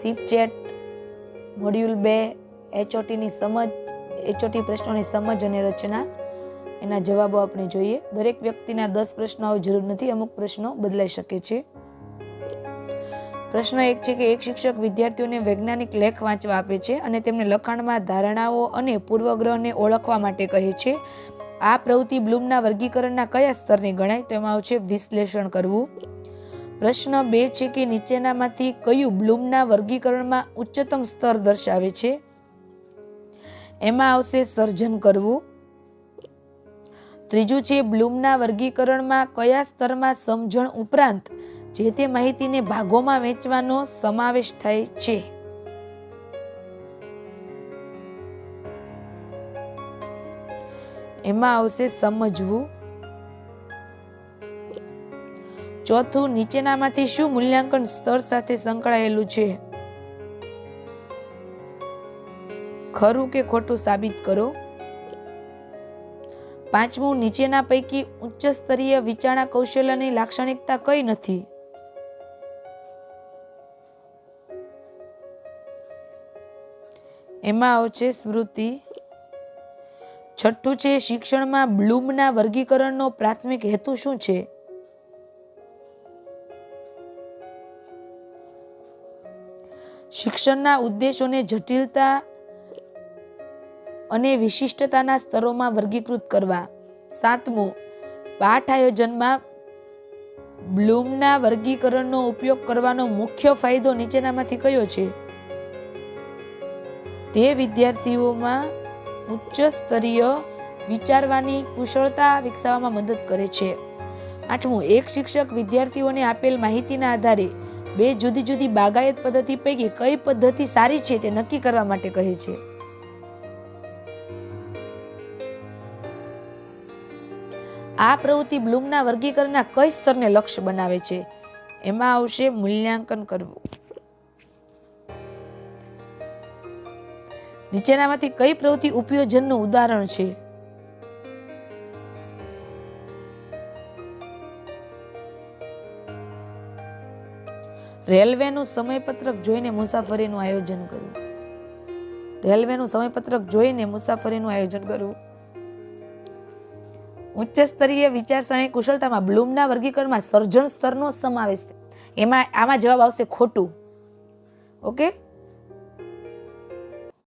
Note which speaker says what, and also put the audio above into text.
Speaker 1: સીપ chat module બે એચઓટીની સમજ એચઓટી પ્રશ્નોની સમજ અને રચના. એના જવાબો આપણે જોઈએ. દરેક વ્યક્તિના દસ પ્રશ્નો જરૂર નથી, અમુક પ્રશ્નો બદલાઈ શકે છે. પ્રશ્ન એક છે કે, એક શિક્ષક વિદ્યાર્થીઓને વૈજ્ઞાનિક લેખ વાંચવા આપે છે અને તેમને લખાણમાં ધારણાઓ અને પૂર્વગ્રહને ઓળખવા માટે કહે છે. આ પ્રવૃત્તિ બ્લૂમના વર્ગીકરણના કયા સ્તરની ગણાય? તો એમાં આવશે વિશ્લેષણ કરવું. પ્રશ્ન બે છે કે નીચેનામાંથી કયું બ્લૂમના વર્ગીકરણમાં ઉચ્ચતમ સ્તર દર્શાવે છે? એમાં આવશે સર્જન કરવું. ત્રીજું છે બ્લૂમના વર્ગીકરણમાં કયા સ્તરમાં સમજણ ઉપરાંત જે તે માહિતીને ભાગોમાં વહેંચવાનો સમાવેશ થાય છે? એમાં આવશે સમજવું. ચોથું, નીચેનામાંથી શું મૂલ્યાંકન સ્તર સાથે સંકળાયેલું છે? ખરું કે ખોટું સાબિત કરો? પાંચમું, નીચેના પૈકી ઉચ્ચ સ્તરીય વિચારણા કૌશલ્યની લાક્ષણિકતા કઈ નથી? એમાં આવશે સ્મૃતિ. છઠ્ઠું છે, શિક્ષણમાં બ્લૂમના વર્ગીકરણનો પ્રાથમિક હેતુ શું છે? શિક્ષણના ઉદ્દેશોને જટિલતા અને વિશિષ્ટતાના સ્તરોમાં વર્ગીકૃત કરવા. સાતમું પાઠ આયોજનમાં બ્લૂમના વર્ગીકરણનો ઉપયોગ કરવાનો મુખ્ય ફાયદો નીચેનામાંથી કયો છે? તે વિદ્યાર્થીઓમાં ઉચ્ચ સ્તરીય વિચારવાની કુશળતા વિકસાવવામાં મદદ કરે છે. આઠમું, એક શિક્ષક વિદ્યાર્થીઓને આપેલ માહિતીના આધારે બે જુદી જુદી બાગાયત પદ્ધતિ પૈકી કઈ પદ્ધતિ સારી છે તે નક્કી કરવા માટે કહે છે. આ પ્રવૃત્તિ બ્લૂમના વર્ગીકરણના કઈ સ્તરને લક્ષ્ય બનાવે છે? એમાં આવશે મૂલ્યાંકન કરવું. નીચેનામાંથી કઈ પ્રવૃત્તિ ઉપયોજનનું ઉદાહરણ છે? રેલવેનું સમયપત્રક જોઈને મુસાફરીનું આયોજન કરવું રેલવેનું સમયપત્રક જોઈને મુસાફરીનું આયોજન કરવું ઉચ્ચ સ્તરીય વિચારસરણી કુશળતામાં બ્લૂમના વર્ગીકરણમાં સર્જન સ્તરનો સમાવેશ એમાં આમાં જવાબ આવશે ખોટું. ઓકે?